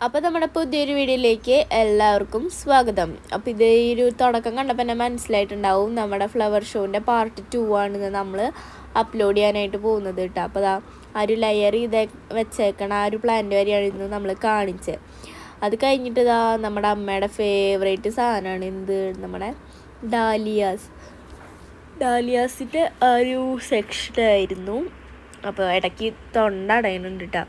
അപ്പോൾ നമ്മുടെ പുതിയൊരു വീഡിയോയിലേക്ക് എല്ലാവർക്കും സ്വാഗതം. അപ്പോൾ ഇത് ഈ ഒരു തുടക്കം കണ്ടപ്പോൾ തന്നെ മനസ്സിലായിട്ടുണ്ടാവും നമ്മുടെ ഫ്ലവർ ഷോന്റെ പാർട്ട് ടു ആണ് നമ്മൾ അപ്ലോഡ് ചെയ്യാനായിട്ട് പോകുന്നത് കേട്ടോ അപ്പോൾ ആ ഒരു ലെയർ ഇത് വെച്ചേക്കണ ആ ഒരു പ്ലാന്റ് വരെയാണ് ഇന്ന് നമ്മൾ കാണിച്ചത് അത് കഴിഞ്ഞിട്ട് ഇതാ നമ്മുടെ അമ്മയുടെ ഫേവറേറ്റ് സാധനമാണ് എന്ത്? നമ്മുടെ ഡാലിയാസ് ഡാലിയാസിന്റെ ആ ഒരു സെക്ഷനായിരുന്നു അപ്പോൾ ഇടയ്ക്ക് തൊണ്ട അടയുന്നുണ്ട് കേട്ടോ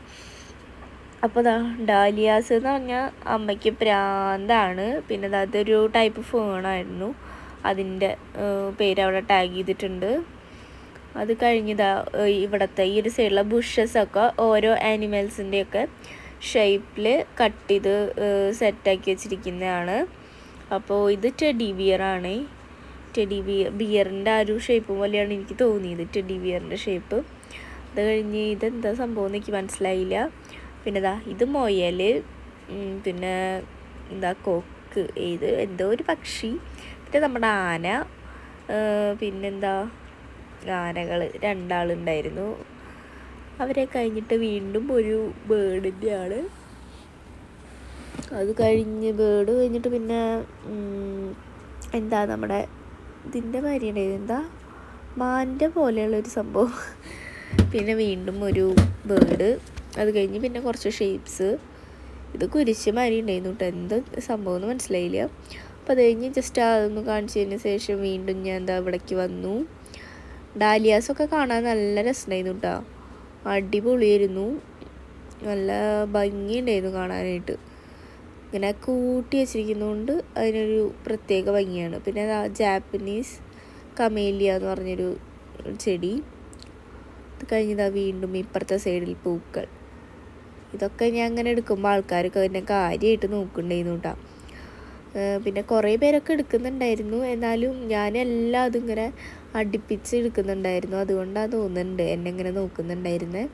അപ്പോൾ ദാ ഡാലിയാസ് എന്ന് പറഞ്ഞാൽ അമ്മയ്ക്ക് പ്രാന്താണ്. പിന്നെ അതൊരു ടൈപ്പ് ഫോണായിരുന്നു അതിന്റെ പേര് അവിടെ ടാഗ് ചെയ്തിട്ടുണ്ട്. അത് കഴിഞ്ഞതാ ഇവിടുത്തെ ഈ ഒരു സൈഡിലെ ബുഷസൊക്കെ ഓരോ ആനിമൽസിന്റെയൊക്കെ ഷേപ്പിൽ കട്ട് ചെയ്ത് സെറ്റാക്കി വെച്ചിരിക്കുന്നതാണ്. അപ്പോൾ ഇത് ടെഡി ബിയറാണ് ടെഡി ബിയർ ബിയറിന്റെ ആ ഒരു ഷേപ്പ് പോലെയാണ് എനിക്ക് തോന്നിയത് ടെഡി ബിയറിന്റെ ഷേപ്പ് അത് കഴിഞ്ഞ് ഇതെന്താ സംഭവം എന്ന് എനിക്ക് മനസ്സിലായില്ല. പിന്നെ ഇതാ ഇത് മൊയൽ പിന്നെ എന്താ കൊക്ക് ഏത് എന്തോ ഒരു പക്ഷി പിന്നെ നമ്മുടെ ആന പിന്നെന്താ ആനകൾ രണ്ടാളുണ്ടായിരുന്നു. അവരെ കഴിഞ്ഞിട്ട് വീണ്ടും ഒരു ബേർഡിന്റെ ആണ് അത് കഴിഞ്ഞ് ബേർഡ് കഴിഞ്ഞിട്ട് പിന്നെ എന്താ നമ്മുടെ ഇതിന്റെ മാതിരിയാണ് എന്താ? മാന്റെ പോലെയുള്ളൊരു സംഭവം. പിന്നെ വീണ്ടും ഒരു ബേർഡ് അത് കഴിഞ്ഞ് പിന്നെ കുറച്ച് ഷേപ്സ് ഇത് കുരിശ് മാതിരി ഉണ്ടായിരുന്നു കേട്ടോ എന്ത് സംഭവം എന്ന് മനസ്സിലായില്ല. അപ്പോൾ അത് കഴിഞ്ഞ് ജസ്റ്റ് അതൊന്ന് കാണിച്ചതിന് ശേഷം വീണ്ടും ഞാൻ എന്താ ഇവിടേക്ക് വന്നു. ഡാലിയാസൊക്കെ കാണാൻ നല്ല രസമുണ്ടായിരുന്നു കേട്ടോ അടിപൊളിയായിരുന്നു. നല്ല ഭംഗിയുണ്ടായിരുന്നു കാണാനായിട്ട്. ഇങ്ങനെ കൂട്ടി വെച്ചിരിക്കുന്നതുകൊണ്ട് അതിനൊരു പ്രത്യേക ഭംഗിയാണ്. പിന്നെ ജാപ്പനീസ് കമേലിയ എന്ന് പറഞ്ഞൊരു ചെടി. അത് കഴിഞ്ഞതാ വീണ്ടും ഇപ്പുറത്തെ സൈഡിൽ പൂക്കൾ. ഇതൊക്കെ ഞാൻ അങ്ങനെ എടുക്കുമ്പോൾ ആൾക്കാരൊക്കെ എന്നെ കാര്യമായിട്ട് നോക്കുന്നുണ്ടായിരുന്നു കേട്ടോ പിന്നെ കുറേ പേരൊക്കെ എടുക്കുന്നുണ്ടായിരുന്നു. എന്നാലും ഞാൻ എല്ലാം അതിങ്ങനെ അടുപ്പിച്ച് എടുക്കുന്നുണ്ടായിരുന്നു. അതുകൊണ്ടാണ് തോന്നുന്നുണ്ട് എന്നെ ഇങ്ങനെ നോക്കുന്നുണ്ടായിരുന്നത്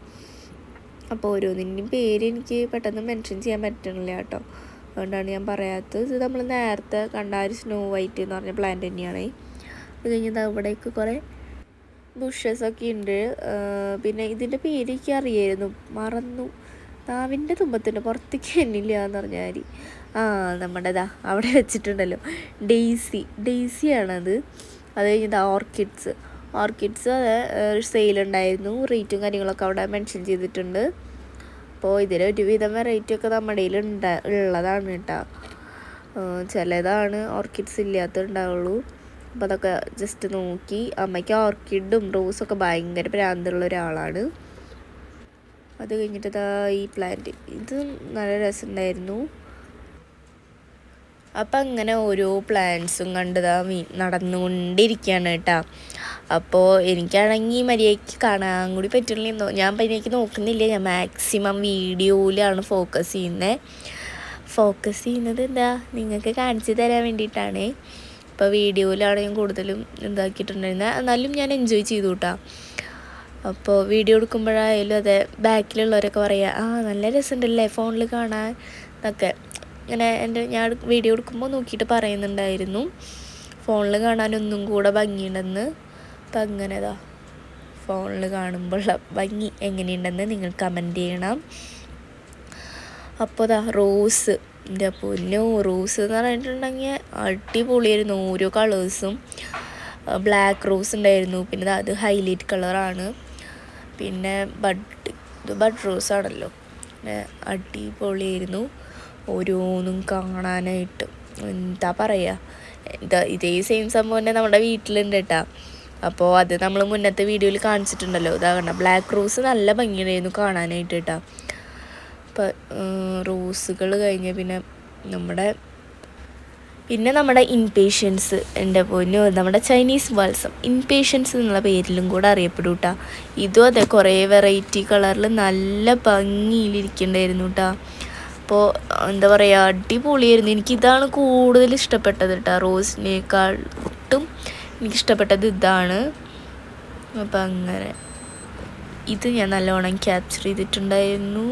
അപ്പോൾ ഓരോന്നിന്റെയും പേര് എനിക്ക് പെട്ടെന്ന് മെൻഷൻ ചെയ്യാൻ പറ്റണില്ല കേട്ടോ അതുകൊണ്ടാണ് ഞാൻ പറയാത്തത്. ഇത് നമ്മൾ നേരത്തെ കണ്ട ഒരു സ്നോ വൈറ്റ് എന്ന് പറഞ്ഞ പ്ലാന്റ് തന്നെയാണ്. അത് കഴിഞ്ഞത് അവിടേക്ക് കുറേ ബുഷസൊക്കെ ഉണ്ട് പിന്നെ ഇതിന്റെ പേര് എനിക്ക് അറിയായിരുന്നു മറന്നു. നാവിന്റെ തുമ്പത്തിന്റെ പുറത്തേക്ക് എന്നില്ല എന്ന് പറഞ്ഞാൽ ആ നമ്മുടേതാ അവിടെ വെച്ചിട്ടുണ്ടല്ലോ. ഡെയ്സി ഡെയ്സിയാണത്. അത് കഴിഞ്ഞത് ഓർക്കിഡ്സ്. ഓർക്കിഡ്സ് അത് സെയിലുണ്ടായിരുന്നു റേറ്റും കാര്യങ്ങളൊക്കെ അവിടെ മെൻഷൻ ചെയ്തിട്ടുണ്ട്. അപ്പോൾ ഇതിൽ ഒരുവിധം വെറൈറ്റിയൊക്കെ നമ്മുടെ ഉണ്ട ഉള്ളതാണ് കേട്ടോ. ചിലതാണ് ഓർക്കിഡ്സ് ഇല്ലാത്തതുണ്ടാവുള്ളൂ അപ്പോൾ അതൊക്കെ ജസ്റ്റ് നോക്കി. അമ്മയ്ക്ക് ഓർക്കിഡും റോസൊക്കെ ഭയങ്കര പ്രാന്തുള്ള ഒരാളാണ്. അത് കഴിഞ്ഞിട്ട് ഈ പ്ലാന്റ് ഇത് നല്ല രസമുണ്ടായിരുന്നു അപ്പം അങ്ങനെ ഓരോ പ്ലാന്റ്സും കണ്ടതാ നടന്നുകൊണ്ടിരിക്കുകയാണ് കേട്ടോ. അപ്പോൾ എനിക്കാണെങ്കിൽ മര്യാദയ്ക്ക് കാണാൻ കൂടി പറ്റില്ലെന്നോ ഞാൻ മര്യാദയ്ക്ക് നോക്കുന്നില്ല. ഞാൻ മാക്സിമം വീഡിയോയിലാണ് ഫോക്കസ് ചെയ്യുന്നത് ഫോക്കസ് ചെയ്യുന്നത് എന്താ? നിങ്ങൾക്ക് കാണിച്ചു തരാൻ വേണ്ടിയിട്ടാണ്. ഇപ്പോൾ വീഡിയോയിലാണ് ഞാൻ കൂടുതലും ഇതാക്കിയിട്ടുണ്ടായിരുന്നത് എന്നാലും ഞാൻ എൻജോയ് ചെയ്തു കേട്ടോ. അപ്പോൾ വീഡിയോ എടുക്കുമ്പോഴായാലും അതെ ബാക്കിലുള്ളവരൊക്കെ പറയുക ആ നല്ല രസമുണ്ടല്ലേ ഫോണിൽ കാണാൻ എന്നൊക്കെ. ഇങ്ങനെ എന്റെ ഞാൻ വീഡിയോ എടുക്കുമ്പോൾ നോക്കിയിട്ട് പറയുന്നുണ്ടായിരുന്നു ഫോണിൽ കാണാനൊന്നും കൂടെ ഭംഗിയുണ്ടെന്ന്. അപ്പം അങ്ങനെതാ ഫോണിൽ കാണുമ്പോഴുള്ള ഭംഗി എങ്ങനെയുണ്ടെന്ന് നിങ്ങൾ കമന്റ് ചെയ്യണം. അപ്പോൾ ദാ റോസ് എന്റെ പൊന്നോ റോസ് എന്ന് പറഞ്ഞിട്ടുണ്ടെങ്കിൽ അടിപൊളിയായിരുന്നു ഓരോ കളേഴ്സും ബ്ലാക്ക് റോസ് ഉണ്ടായിരുന്നു പിന്നെ അത് ഹൈലൈറ്റ് കളറാണ് പിന്നെ ബഡ് ബഡ് റോസ് ആണല്ലോ. അടിപൊളിയായിരുന്നു. ഓരോന്നും കാണാനായിട്ട്. എന്താ പറയുക ഇതേ സെയിം സംഭവം തന്നെ നമ്മുടെ വീട്ടിലുണ്ട് കേട്ടോ. അപ്പോൾ അത് നമ്മൾ മുന്നത്തെ വീഡിയോയിൽ കാണിച്ചിട്ടുണ്ടല്ലോ. ഇതാ ബ്ലാക്ക് റോസ് നല്ല ഭംഗിയുണ്ടായിരുന്നു കാണാനായിട്ട് കേട്ടോ. അപ്പോൾ റോസുകൾ കഴിഞ്ഞ് പിന്നെ നമ്മുടെ പിന്നെ നമ്മുടെ ഇൻപേഷ്യൻസ് എന്റെ പൊന്നു നമ്മുടെ ചൈനീസ് വാത്സം ഇൻപേഷ്യൻസ് എന്നുള്ള പേരിലും കൂടെ അറിയപ്പെടും കേട്ടോ ഇതും അതെ കുറേ വെറൈറ്റി കളറിൽ നല്ല ഭംഗിയിലിരിക്കണ്ടായിരുന്നു കേട്ടോ അപ്പോൾ എന്താ പറയുക അടിപൊളിയായിരുന്നു. എനിക്കിതാണ് കൂടുതൽ ഇഷ്ടപ്പെട്ടത് കേട്ടോ റോസിനേക്കാൾ ഒട്ടും എനിക്കിഷ്ടപ്പെട്ടത് ഇതാണ്. അപ്പം അങ്ങനെ. ഇത് ഞാൻ നല്ലോണം ക്യാപ്ചർ ചെയ്തിട്ടുണ്ടായിരുന്നു.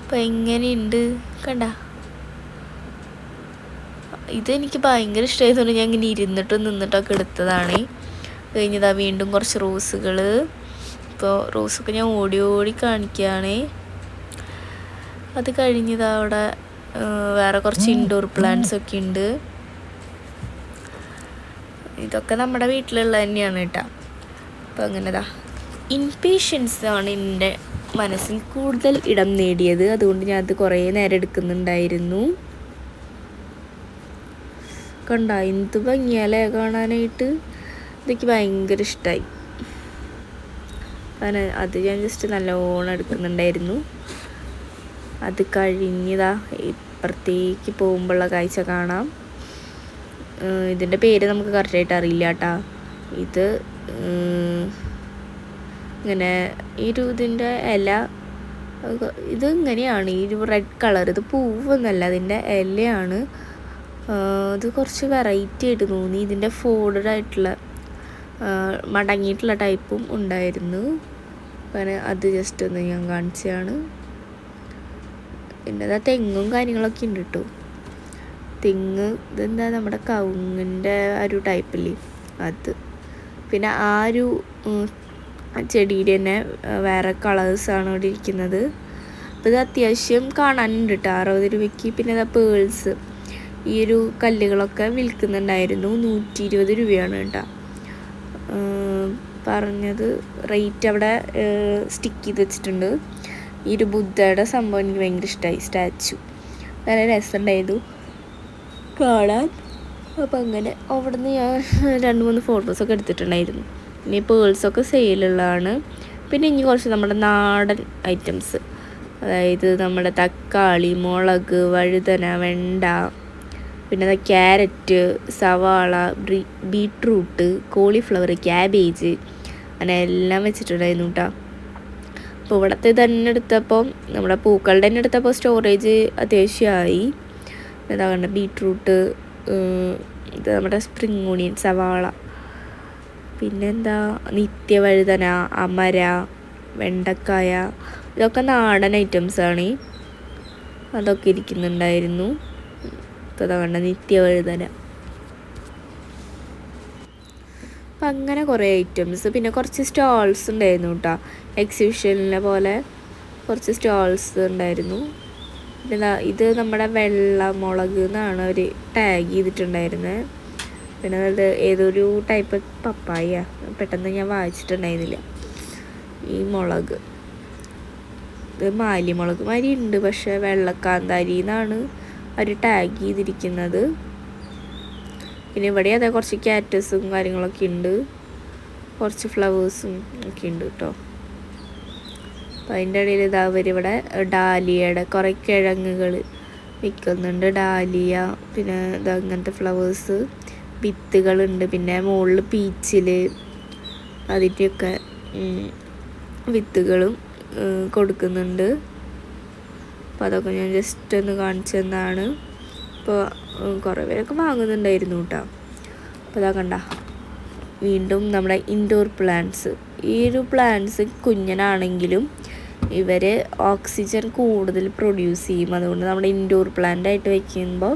അപ്പം എങ്ങനെയുണ്ട്? കണ്ട. ഇതെനിക്ക് ഭയങ്കര ഇഷ്ടമായതുകൊണ്ട് ഞാൻ ഇങ്ങനെ ഇരുന്നിട്ടും നിന്നിട്ടൊക്കെ എടുത്തതാണ്. കഴിഞ്ഞതാ വീണ്ടും കുറച്ച് റോസുകൾ ഇപ്പോൾ റോസൊക്കെ ഞാൻ ഓടി ഓടി കാണിക്കുകയാണ് അത് കഴിഞ്ഞതാ അവിടെ വേറെ കുറച്ച് ഇൻഡോർ പ്ലാന്റ്സ് ഒക്കെ ഉണ്ട്. ഇതൊക്കെ നമ്മുടെ വീട്ടിലുള്ള തന്നെയാണ് കേട്ടോ. അപ്പം അങ്ങനെതാ ഇൻപേഷ്യൻസ് ആണ് എന്റെ മനസ്സിൽ കൂടുതൽ ഇടം നേടിയത്. അതുകൊണ്ട് ഞാൻ അത് കുറേ നേരം എടുക്കുന്നുണ്ടായിരുന്നു. കണ്ട. എന്ത് ഭംഗിയാലേ കാണാനായിട്ട്. ഇതെനിക്ക് ഭയങ്കര ഇഷ്ടമായി കാരണം അത് ഞാൻ ജസ്റ്റ് നല്ലോണം എടുക്കുന്നുണ്ടായിരുന്നു. അത് കഴിഞ്ഞതാ ഇപ്പുറത്തേക്ക് പോകുമ്പോഴുള്ള കാഴ്ച കാണാം. ഇതിന്റെ പേര് നമുക്ക് കറക്റ്റായിട്ട് അറിയില്ല കേട്ടാ ഇത് ഇങ്ങനെ ഈ ഒരു ഇതിന്റെ ഇല ഇത് ഇങ്ങനെയാണ്. ഈ ഒരു റെഡ് കളർ ഇത് പൂവൊന്നല്ല അതിന്റെ ഇലയാണ്. ഇത് കുറച്ച് വെറൈറ്റി ആയിട്ട് തോന്നി. ഇതിന്റെ ഫോൾഡഡ് ആയിട്ടുള്ള മടങ്ങിയിട്ടുള്ള ടൈപ്പും ഉണ്ടായിരുന്നു. അങ്ങനെ അത് ജസ്റ്റ് ഒന്ന് ഞാൻ കാണിച്ചതാണ്. പിന്നെ അതാ തെങ്ങും കാര്യങ്ങളൊക്കെ ഉണ്ട് കേട്ടോ തെങ്ങ് ഇതെന്താ നമ്മുടെ കവുങ്ങിന്റെ ആ ഒരു ടൈപ്പില്ലേ അത്. പിന്നെ ആ ഒരു ചെടിയുടെ തന്നെ വേറെ കളേഴ്സാണ് ഇവിടെ ഇരിക്കുന്നത്. അപ്പോൾ ഇത് അത്യാവശ്യം കാണാനുണ്ട് കേട്ടോ അറുപത് രൂപയ്ക്ക്. പിന്നെ ഇതാ പേൾസ് ഈ ഒരു കല്ലുകളൊക്കെ വിൽക്കുന്നുണ്ടായിരുന്നു. നൂറ്റി ഇരുപത് രൂപയാണ് കേട്ടോ. പറഞ്ഞത് റേറ്റ് അവിടെ സ്റ്റിക്ക് ചെയ്ത് വെച്ചിട്ടുണ്ട്. ഈ ഒരു ബുദ്ധയുടെ സംഭവം എനിക്ക് ഭയങ്കര ഇഷ്ടമായി സ്റ്റാച്ചു നല്ല രസമുണ്ടായിരുന്നു. കാണാൻ. അപ്പം അങ്ങനെ അവിടുന്ന് ഞാൻ രണ്ട് മൂന്ന് ഫോട്ടോസൊക്കെ എടുത്തിട്ടുണ്ടായിരുന്നു. പിന്നെ പേഴ്സൊക്കെ സെയിലുള്ളതാണ് പിന്നെ ഇനി കുറച്ച് നമ്മുടെ നാടൻ ഐറ്റംസ് അതായത് നമ്മുടെ തക്കാളി മുളക് വഴുതന വെണ്ട പിന്നെ ക്യാരറ്റ് സവാള ബീട്രൂട്ട് കോളിഫ്ലവർ ക്യാബേജ് അങ്ങനെ എല്ലാം വെച്ചിട്ടുണ്ടായിരുന്നു കേട്ടോ അപ്പോൾ ഇവിടുത്തെ തന്നെ എടുത്തപ്പോൾ നമ്മുടെ പൂക്കളുടെ തന്നെ എടുത്തപ്പോൾ സ്റ്റോറേജ് അത്യാവശ്യമായി. പറയുക ബീട്രൂട്ട് ഇത് നമ്മുടെ സ്പ്രിങ് ഓണിയൻ സവാള. പിന്നെന്താ നിത്യവഴുതന അമര വെണ്ടക്കായ ഇതൊക്കെ നാടൻ ഐറ്റംസാണ് അതൊക്കെ ഇരിക്കുന്നുണ്ടായിരുന്നു. ഇതാ കണ്ട നിത്യവഴുതന. അപ്പം അങ്ങനെ കുറേ ഐറ്റംസ് പിന്നെ കുറച്ച് സ്റ്റോൾസ് ഉണ്ടായിരുന്നു കേട്ടോ എക്സിബിഷനിലെ പോലെ കുറച്ച് സ്റ്റോൾസ് ഉണ്ടായിരുന്നു. പിന്നെ ഇത് നമ്മുടെ വെള്ള മുളക് എന്നാണ് അവർ ടാഗ് ചെയ്തിട്ടുണ്ടായിരുന്നത് പിന്നെ അത് ഏതൊരു ടൈപ്പ് പപ്പായ. പെട്ടെന്ന് ഞാൻ വായിച്ചിട്ടുണ്ടായിരുന്നില്ല. ഈ മുളക്. ഇത് മാലിമുളക് മാതിരി ഉണ്ട് പക്ഷേ വെള്ളക്കാന്താരി എന്നാണ് അവർ ടാഗ് ചെയ്തിരിക്കുന്നത്. പിന്നെ ഇവിടെ അതെ കുറച്ച് ക്യാറ്റസും കാര്യങ്ങളൊക്കെ ഉണ്ട്. കുറച്ച് ഫ്ലവേഴ്സും ഒക്കെ ഉണ്ട് കേട്ടോ അപ്പം അതിന്റെ ഇടയിൽ ഇതാ അവരിവിടെ ഡാലിയയുടെ കുറേ കിഴങ്ങുകൾ വിൽക്കുന്നുണ്ട്. ഡാലിയ പിന്നെ ഇത് അങ്ങനത്തെ ഫ്ലവേഴ്സ് വിത്തുകളുണ്ട് പിന്നെ മുകളിൽ പീച്ചിൽ അതിന്റെയൊക്കെ വിത്തുകളും കൊടുക്കുന്നുണ്ട്. അപ്പോൾ അതൊക്കെ ഞാൻ ജസ്റ്റ് ഒന്ന് കാണിച്ചു തന്നാണ്. ഇപ്പോൾ കുറേ പേരൊക്കെ വാങ്ങുന്നുണ്ടായിരുന്നു കേട്ടോ അപ്പോൾ അതാ കണ്ട. വീണ്ടും നമ്മുടെ ഇൻഡോർ പ്ലാന്റ്സ് ഈ ഒരു പ്ലാന്റ്സ് കുഞ്ഞനാണെങ്കിലും ഇവർ ഓക്സിജൻ കൂടുതൽ പ്രൊഡ്യൂസ് ചെയ്യും. അതുകൊണ്ട് നമ്മുടെ ഇൻഡോർ പ്ലാന്റ് ആയിട്ട് വെക്കുമ്പോൾ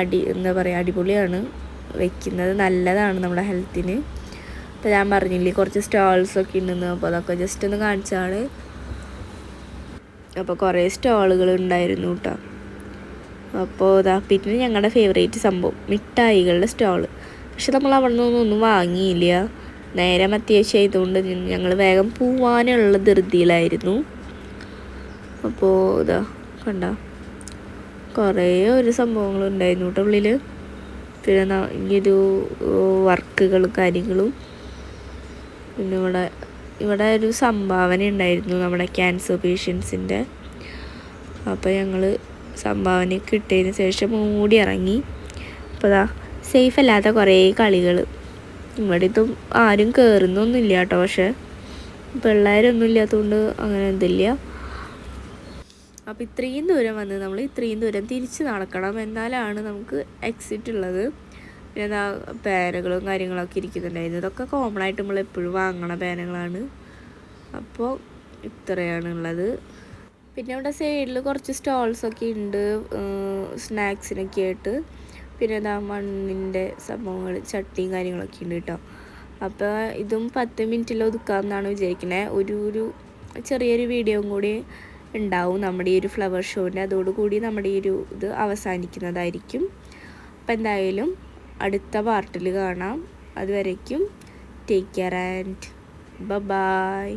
അടി എന്താ പറയുക അടിപൊളിയാണ്. വെക്കുന്നത് നല്ലതാണ് നമ്മുടെ ഹെൽത്തിന് അപ്പോൾ ഞാൻ പറഞ്ഞില്ലേ കുറച്ച് സ്റ്റാൾസൊക്കെ ഉണ്ടെന്ന്. അപ്പോൾ അതൊക്കെ ജസ്റ്റ് ഒന്ന് കാണിച്ചാണ്. അപ്പോൾ കുറേ സ്റ്റാളുകൾ ഉണ്ടായിരുന്നു കേട്ടോ അപ്പോൾ ഇതാ പിന്നെ ഞങ്ങളുടെ ഫേവറേറ്റ് സംഭവം മിഠായികളുടെ സ്റ്റോൾ. പക്ഷെ നമ്മൾ അവിടെ നിന്നൊന്നും വാങ്ങിയില്ല. നേരം അത്യാവശ്യം ആയതുകൊണ്ട് ഞങ്ങൾ വേഗം പോവാനുള്ള ധൃതിയിലായിരുന്നു. അപ്പോൾ ഇതാ കണ്ട. കുറേ ഒരു സംഭവങ്ങൾ ഉണ്ടായിരുന്നു കേട്ടോ ഉള്ളിൽ പിന്നെ ഇങ്ങനൊരു വർക്കുകളും കാര്യങ്ങളും. പിന്നെ ഇവിടെ ഇവിടെ ഒരു സംഭാവന ഉണ്ടായിരുന്നു നമ്മുടെ ക്യാൻസർ പേഷ്യൻസിന്റെ അപ്പോൾ ഞങ്ങൾ സംഭാവന കിട്ടിയതിന് ശേഷം മൂടി ഇറങ്ങി. അപ്പോൾ ദാ സേഫ് അല്ലാത്ത കുറേ കളികൾ ഇവിടെ ഇതും ആരും കയറുന്നൊന്നുമില്ല കേട്ടോ പക്ഷെ പിള്ളേരൊന്നും ഇല്ലാത്തതുകൊണ്ട് അങ്ങനെ എന്തില്ല. അപ്പോൾ ഇത്രയും ദൂരം വന്ന് നമ്മൾ ഇത്രയും ദൂരം തിരിച്ച് നടക്കണം എന്നാലാണ് നമുക്ക് എക്സിറ്റ് ഉള്ളത്. പിന്നെ പേനകളും കാര്യങ്ങളൊക്കെ ഇരിക്കുന്നുണ്ടായിരുന്നു. ഇതൊക്കെ കോമൺ ആയിട്ട് നമ്മൾ എപ്പോഴും വാങ്ങണ പേനകളാണ്. അപ്പോൾ ഇത്രയാണ് ഉള്ളത്. പിന്നെ ഇവിടെ സൈഡിൽ കുറച്ച് സ്റ്റോൾസൊക്കെ ഉണ്ട് സ്നാക്സിനൊക്കെ ആയിട്ട്. പിന്നെ ഇതാ മണ്ണിന്റെ സംഭവങ്ങൾ ചട്ടിയും കാര്യങ്ങളൊക്കെ ഉണ്ട് കേട്ടോ. അപ്പോൾ ഇതും പത്ത് മിനിറ്റിൽ ഒതുക്കാമെന്നാണ് വിചാരിക്കുന്നത് ഒരു ഒരു ചെറിയൊരു വീഡിയോയും കൂടി ഉണ്ടാവും നമ്മുടെ ഈ ഒരു ഫ്ലവർ ഷോന്റെ അതോടുകൂടി നമ്മുടെ ഈ ഒരു ഇത് അവസാനിക്കുന്നതായിരിക്കും. അപ്പം എന്തായാലും അടുത്ത പാർട്ടിൽ കാണാം. അതുവരയ്ക്കും ടേക്ക് കെയർ ആൻഡ് ബ ബായ്